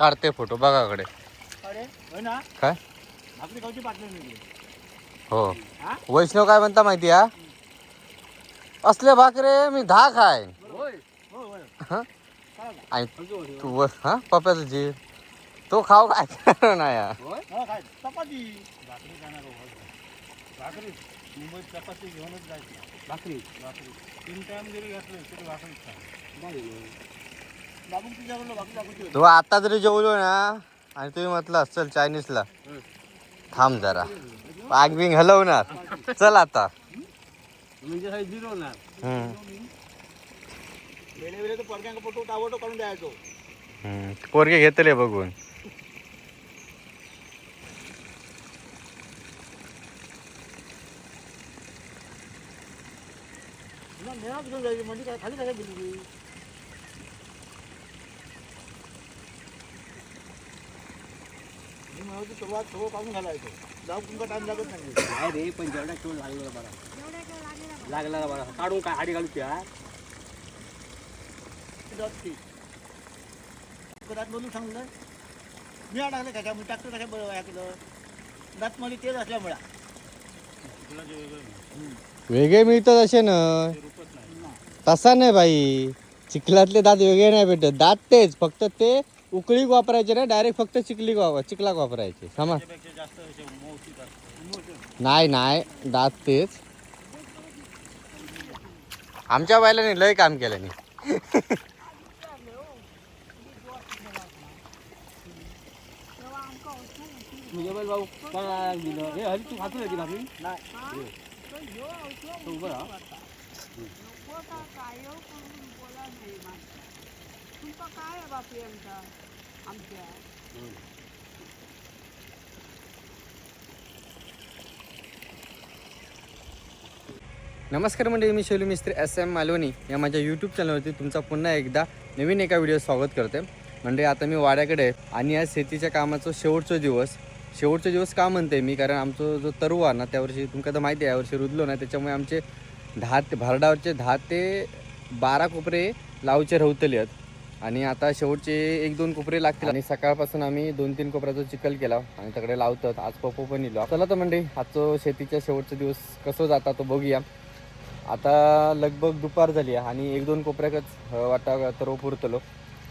काढते फोटो बघाकडे. ना? काय? हो. वैष्णव काय म्हणता माहिती हा? असले भाकरे मी दहा खाय ना? आणि. तू हा? पप्याचा जीव. तो खाऊ काय? नाही हा. हो, हो, चपाती घेऊनच जायची. भाकरी? भाकरी. तीन टाइम जरी घातलं तरी भाकरीच खा बाबू तुझ्याकडलं भाकरी दाखवते तो आता जरी जेवलो ना आणि तुम्ही म्हटलं चल चायनीजला. थांब जरा. आग बिंग हलवणार. चल आता. म्हणजे पोरगे घेतले बघून. म्हणजे काय खाली कशा मी म्हणतो सुरुवात सगळं काढून घालायचो. जाऊ तुमचा टाइम लागत नाही. नाही रे पण जेवढा लागला बरा. लागला बरा. काढून काय आडी घालू त्या दात म्हणून सांगलं. मी टाकलं कशा मी ट्रॅक्टर कशा बरं दात मध्ये असल्यामुळे. वेगळे मिळतात असे ना. तसा नाही बाई. चिखलातले दात वेगळे नाही भेटत. दात तेच. फक्त ते उकळी वापरायचे ना डायरेक्ट फक्त चिखली वापर चिखलाक वापरायचे. समज नाही नाही दात तेच. आमच्या बायलाने लय काम केलं नाही. भाऊ तू खातो नाही. तुमचा काय आहे बापी आमचा? आमच्या. नमस्कार मंडळी मी शैलू मिस्त्री एस एम मालवणी. या माझ्या यूट्यूब चॅनलवरती तुमचा पुन्हा एकदा नवीन एका व्हिडिओ स्वागत करते. म्हणजे आता मी वाड्याकडे आहे आणि या शेतीच्या कामाचा शेवटचा दिवस. शेवटचा दिवस का म्हणते मी? कारण आमचा जो तरुवा आहे ना त्यावर्षी तुमका तर माहिती आहे यावर्षी रुजलो ना त्याच्यामुळे आमचे दहा ते भारडावरचे दहा ते बारा कोपरे लावचे रवतले आहेत. आणि आता शेवटचे एक दोन कोपरे लागतील. आणि सकाळपासून आम्ही दोन तीन कोपऱ्याचा चिखल केला आणि तिकडे लावतात. आज पप्पो पण येलो चला तर म्हणजे आजचं शेतीच्या शेवटचा दिवस कसं जाता तो बघूया. आता लगभग दुपार झाली आहे आणि एक दोन कोपऱ्याकच वाटा तर पुरतलो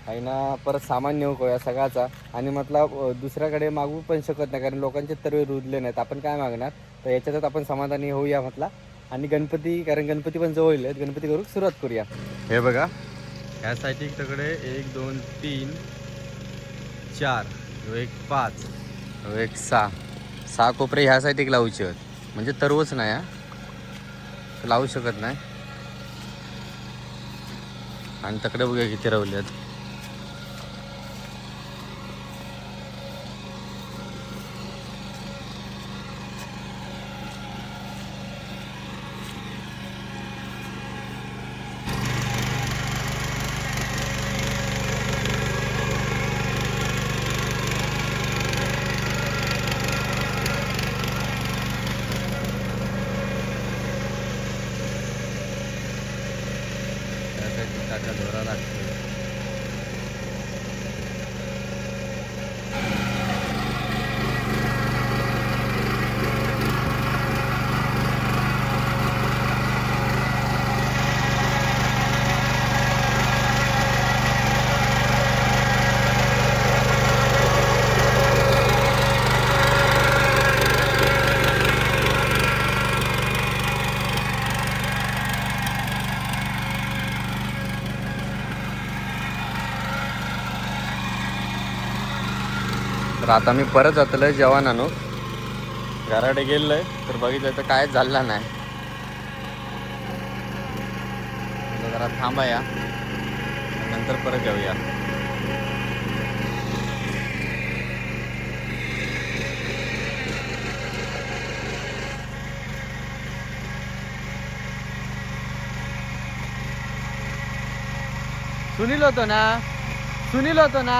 आहे ना परत सामान नेऊ करूया सगळ्याचा. आणि म्हटला दुसऱ्याकडे मागू पण शकत नाही कारण लोकांचे तरवे रुजले नाहीत. आपण काय मागणार? तर याच्यातच आपण समाधानी होऊया म्हटला. आणि गणपती कारण गणपती पण जवळ आहेत. गणपती करू सुरुवात करूया. हे बघा ह्या तिकडे एक दोन तीन चार ह्यो एक पाच. ह्यो एक सहा. सहा कोपरे ह्या साईड लावूचे आहेत म्हणजे तरवच नाही हा. लावू शकत नाही. आणि तकडे बघूया किती रवल्यात आहेत টাকা ধরা রাখতে तर आता मी परत जातलं जेवण आणू घराकडे गेलोय तर बघितलं तर काय झालं नाही. जरा थांबा या नंतर परत जाऊया. सुनील होतो ना? सुनील होतो ना?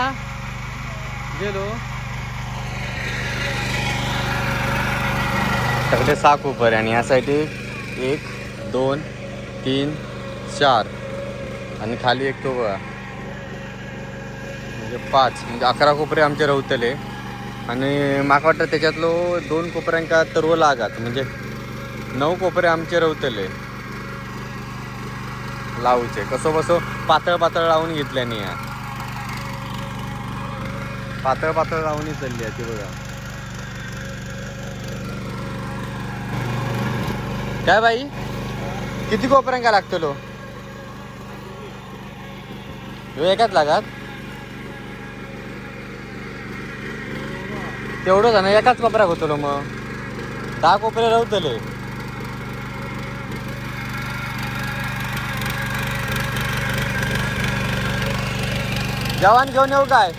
गेलो. सगळे सहा कुपर आणि ह्यासाठी एक दोन तीन चार. आणि खाली एक तो बघा. म्हणजे पाच म्हणजे अकरा कोपरे आमचे रवतले. आणि म्हाका वाटतं त्याच्यातलो दोन कोपऱ्यांका तरव लागात. म्हणजे नऊ कोपरे आमचे रवतले. लावूचे. कसो बसो पातळ पातळ लावून घेतल्याने या. पातळ पातळ लावून चालली आहे ती बघा. काय बाई? किती कोपऱ्यांका लागतलो? ह्यो एकाच लागात? तेवढं झालं एकाच कोपऱ्यात होतलो मग. दहा कोपरे राहतले जवान घेऊन येऊ काय?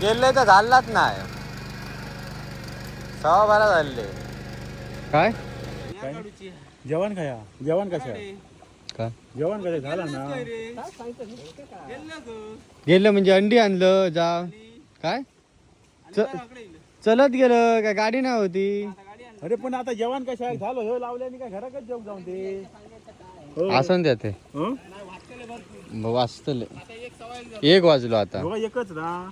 गेले तर झालाच नाही. सहा बारा झाले. काय? जेवण खाया. जेवण कशा? काय? जेवण कशा? झालं ना? गेलं म्हणजे अंडी आणलं जा. काय? च- चलत गेलं काय गाडी नाही होती. अरे पण आता जेवण कशा? झालं हे लावल्याने काय घराकच जेवण जाऊन ते हो. आसन द्या ते. हं? वाचतले. एक वाजलो आता. हो, एकच ना.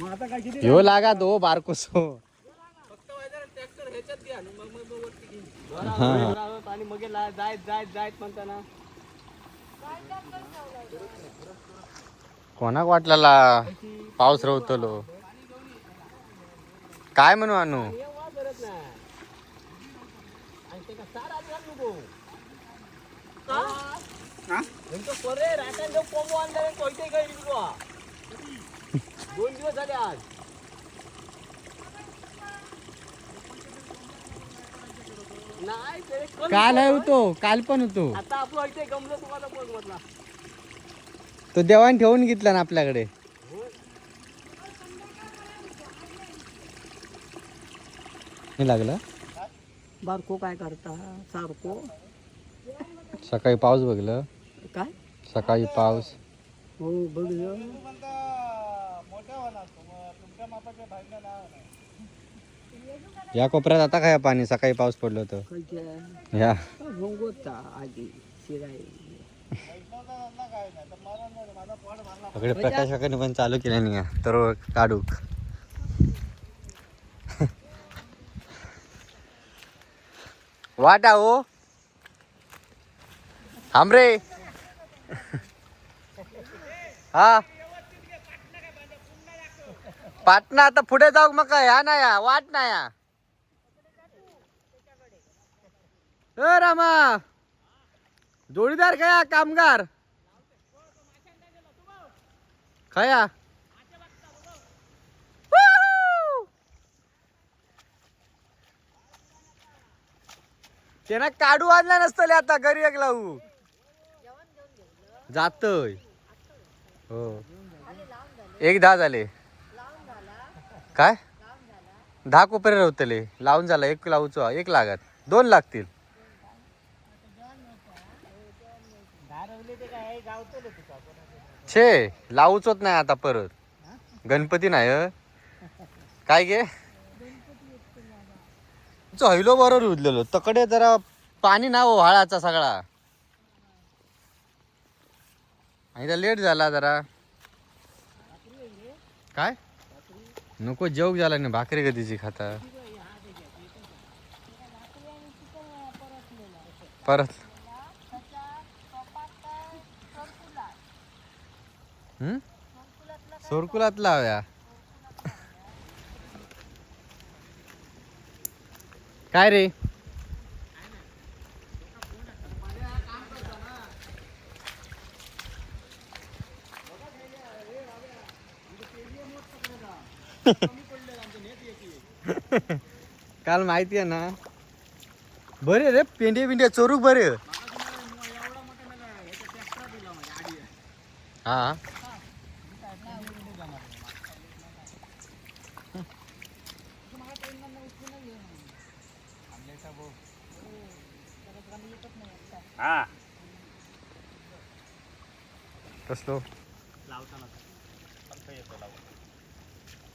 ह्यो लागा दो बारकोसो. हा. आणि मग ला- जायत जायत जायत म्हणताना. कोणाक वाटलेला पाऊस रवतलो काय म्हणू आणू दोन दिवस झाले आज. नाही ते कल काल आहे होतं. काल पण होतो. आता आपलं इथे गमलं तुम्हाला पण म्हटला. तो देवान ठेवून घेतला ना आपल्याकडे. हे लागलं? बारको काय करता? सारको? सकाळी पाऊस बघलं. काय? सकाळी पाऊस. हो बघ या कोपऱ्यात आता काय पाणी? सकाळी पाऊस पडलं होतं. या. आधी सगळे प्रकाश काकाने पण चालू केल्या नाही तर काढूक वाटा हो. थांब रे. हा. पाटणा आता पुढे जाऊ मग काय? या ना या वाट ना या. अ रामा. जोडीदार काय कामगार? खया. त्यांना काढू आणला नसतले आता घरी एक लावू. जातोय. हो. एक दहा झाले. काय? दहा कोपरे रवतले. लावून झाला एक लावूचो एक लागत. दोन लागतील. छे लावूचोच नाही आता परत. गणपती नाही काय गे? हैलो बरोबर उरलेलो. तकडे जरा पाणी ना हो व्हाळाचा सगळा. आणि लेट झाला जरा. काय? नको जेवक झाला नाही भाकरी कधीची खाता? परत? हम्म सोरकुलात लाव्या? काय रे? काल माहिती आहे ना? बरे रे पेंडे बिंडे चोरूक बरे. हा. हा. कसलो?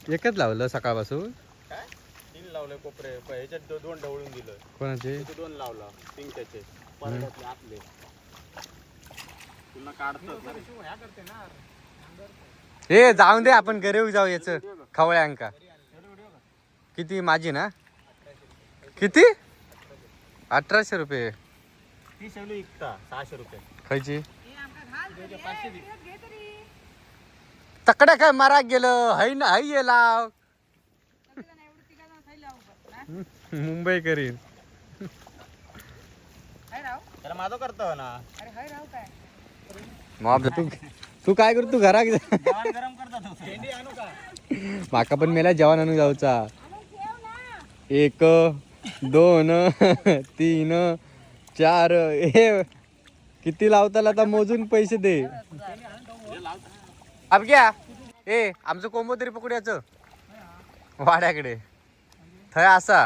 एकच लावलं सकाळपासून? लावले कोपरे प- ह्याच्यात दो- दोन ढवळून दिलं. कोणाचे? दोन लावला पिंकाचे परड्यातले आपले पुन्हा काढतात ए जाऊन दे आपण घरी जाऊ याच. खवळ्या अंका. किती? माझी ना? किती? अठराशे रुपये. ती शेवली विकता सहाशे रुपये. खायची? हे आमका घाल तरी, हे विकत घे तरी. तकडे काय मारा गेलं? हई ना हई ये लाव सगळेजण एवढं तिघाजण खायला लावू का? हा? मुंबई करीन. हाय राव. त्याला माझं करतो ना. अरे हाय राव काय? मग तू तू काय करतो गरम आणू का? माका पण मेला जेवण आणून जाऊचा. एक दोन तीन चार हे. किती लावताला आता? मोजून पैसे दे. अब घ्या. ए आमचं कोंबो तरी पकडूयाचं वाड्याकडे. थय असा.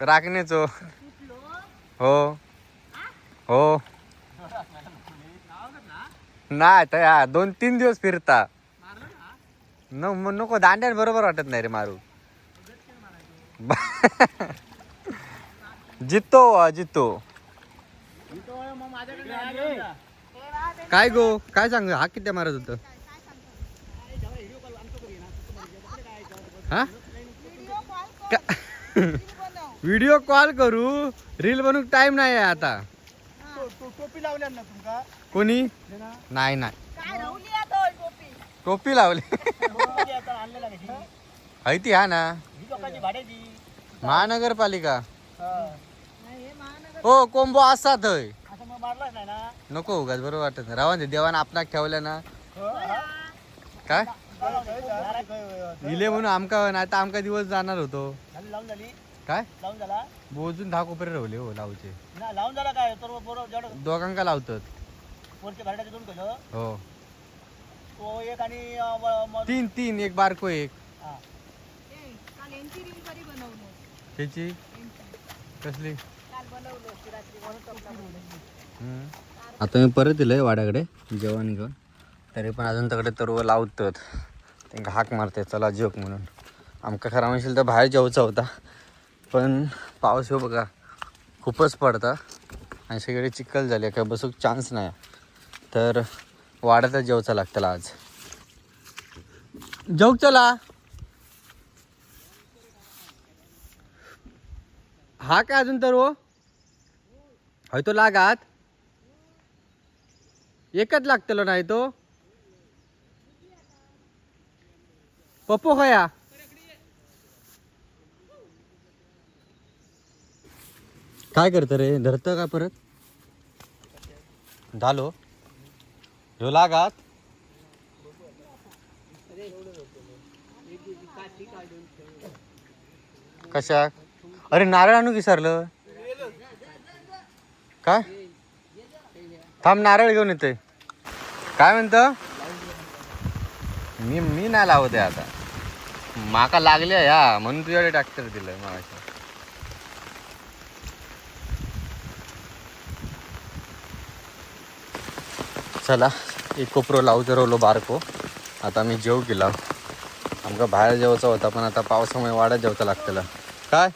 राखण्याचो हो. हो. नाही तया दोन तीन दिवस फिरता. न मग नको दांड्यान बरोबर वाटत नाही रे मारू. जितो जितो. काय गो काय सांग हा किती मारत होतं? हा? व्हिडिओ कॉल करू. रील बनवू टाइम नाही आहे आता. टोपी लावल्या ना तुमका? कोणी? नाही नाही. काय राहुली आता टोपी? टोपी लावली. आणलेला कशी है ती हा ना. ही महानगरपालिका. नाही हे महानगर हो कोंबो असा थंय नको उगाच बरोबर वाटत नाही. रावा दे देवानं आपणाक ठेवलं ना. काय? इले म्हणून आमका नाही तर आमका दिवस जाणार होतो. झाली लावून झाली. काय? लावून झाला. बोजून दहा कोपरे रावले हो लावचे. ना लावून झाला काय? तर बरोबर जेवढं दोघांका लावतात. दोन केलं. हो. तो एक आणि तीन तीन एक बारको एक. हा. त्याची? कसली. आता मी परत दिलंय वाड्याकडे जेवण घेऊन. तरी पण अजून तकडे तर लावतात. त्यांना हाक मारते चला जेवक म्हणून. आमका खरा म्हणशील तर बाहेर जेवचा होता. पण पाऊस हो बघा खूपच पडता. आणि सगळे चिखल झाले काय बसूक चान्स नाही. तर वाड्यातच जेवचा लागतला आज. जेवक चला? हा काय अजून तर हो हय तो लागात? एकच लागतलो नाही तो? पप्पो खया काय करतं रे? धरतं का परत? झालो. ह्यो लागात. कशा? अरे नारळ आणू विसरलं. काय? थांब नारळ घेऊन येते काय म्हणतं? मी मी नाही लावत आहे आता. माका लागले या म्हणून तुझ्याकडे ट्रॅक्टर दिलंय मागाशी. चला एक कोपरो लावू रोलो बारको. आता मी जेव गेला आमका बाहेर जेवायचा होता पण आता पावसामुळे वाड्यात जेवता लागतेला काय?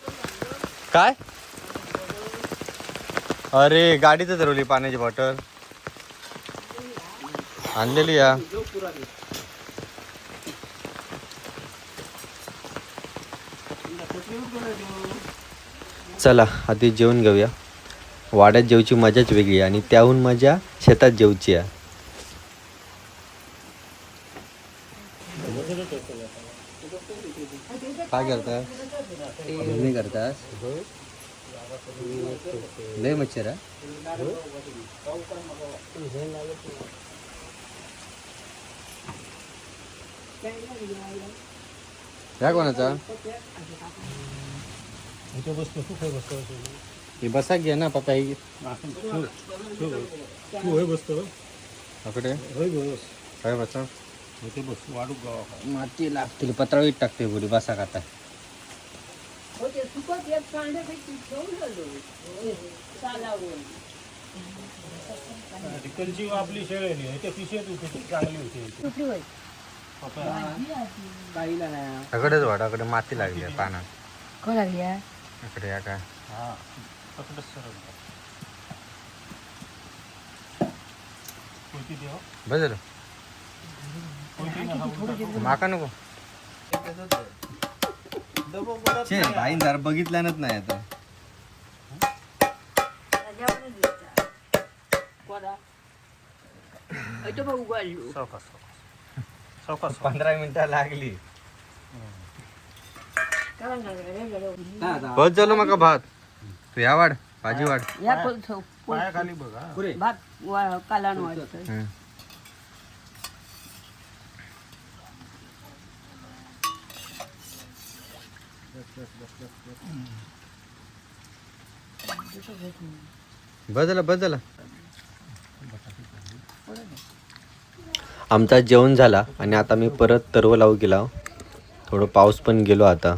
काय? अरे गाडीतच धरवली पाण्याची बॉटल आणलेली या. चला आधी जेवून घेऊया. वाड्यात जेवची मजाच वेगळी आहे आणि त्याहून मजा शेतात जेवची आहे. काय करता नाही करतास लय मच्छर आहे? कोणाचा? इथे बसतो तू काय बसतो? हे बसा घ्या ना पप्पा हे तू हे बसतो? पकडे होय बस. काय बसा? इथे बस वाढू गावा माती लागतील पत्रावीत टाकते बोली बसा का आता? हो तिकडची आपली शेळ आहे ना, इथे पिशेत होती चांगली होती. होय? बाईला नाही. वाडाकडे माती लागली आहे पानात. कोण लागली इकडे या काय? हा तसंच सरळ उलटा. माका नको. छे भाई जरा बघितल्यानच नाही आता. पंधरा मिनिटं लागली. बस झालं मका भात. तू या वाढ भाजी वाढ. या कोणतं पायाखाली बघा भात वा- कालान वाटतं हम्म. बस झालं बस झालं आमचा जेवण झाला आणि आता मी परत तरव लावू गेला. थोडं पाऊस पण गेलो आता.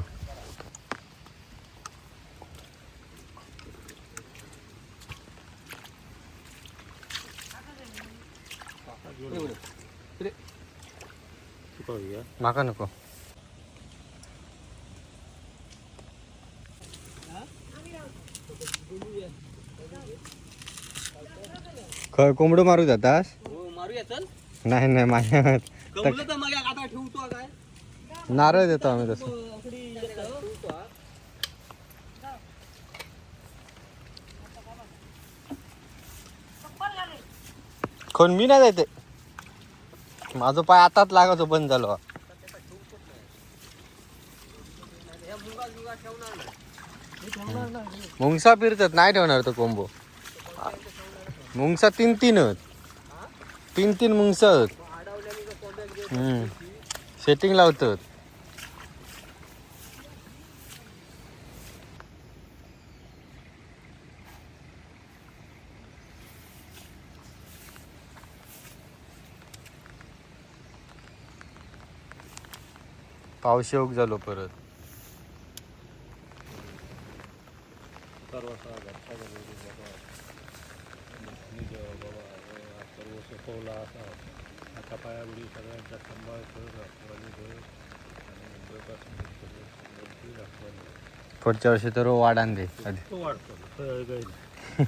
माका नको. ख- कोंबडं मारू जातास हो, नाही नाही माझ्या मग नारळ देतो आम्ही तसं. कोण मी नाही जाते माझं पाय आताच लागायचो बंद झालो या मुगा मुगा ठेवणार नाही मी ठेवणार नाही मुंगसा फिरतात नाही ठेवणार तो कोंबो. मुंगसा तीन तीन तीन तीन मुंगसा आहेत. सेटिंग लावतात. पावशी योग झालो परत. सर्व घरचा घरी बाबा निज बाबा सर्व सोपवला असा आता पायाबुडी सगळ्यांचा सांभाळ कर राष्ट्रवादी आणि मुंबईपासून राष्ट्रवादी पुढच्या वर्षी तर वाढ आणते वाढतो तो काही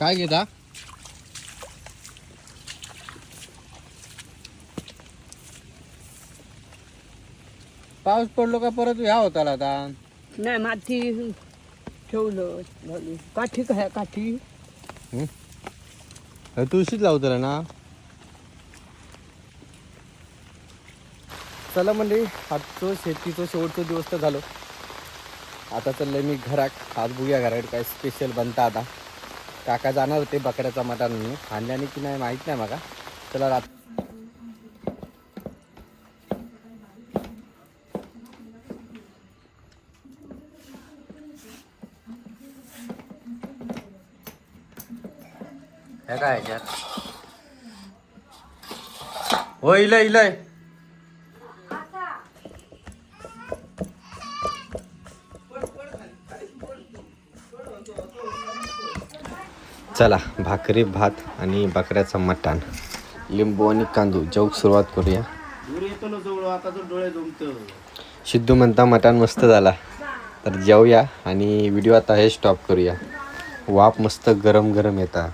काय घेता? पाऊस पडलो का परत ह्या होता आता? नाही माती ठेवलं. काठी काय काठी? तुळशीच लावतला ना. चला म्हणजे आजचं शेतीचं शेवटचं दिवस तर झालो. आता चाललंय मी घरात. आज बघूया घरात काय स्पेशल बनता आता. काका जाणार होते बकऱ्याचा मटण म्हणून. आणल्याने की नाही माहीत नाही मला. चला रात काय ह्याच्यात हो इलय इलय. चला भाकरी भात आणि बकऱ्याचं मटण. लिंबू आणि कांदू जेवक सुरुवात करूया. सिद्धू म्हणता मटण मस्त झाला. तर जाऊया आणि व्हिडिओ आता हे स्टॉप करूया. वाफ मस्त गरम गरम येता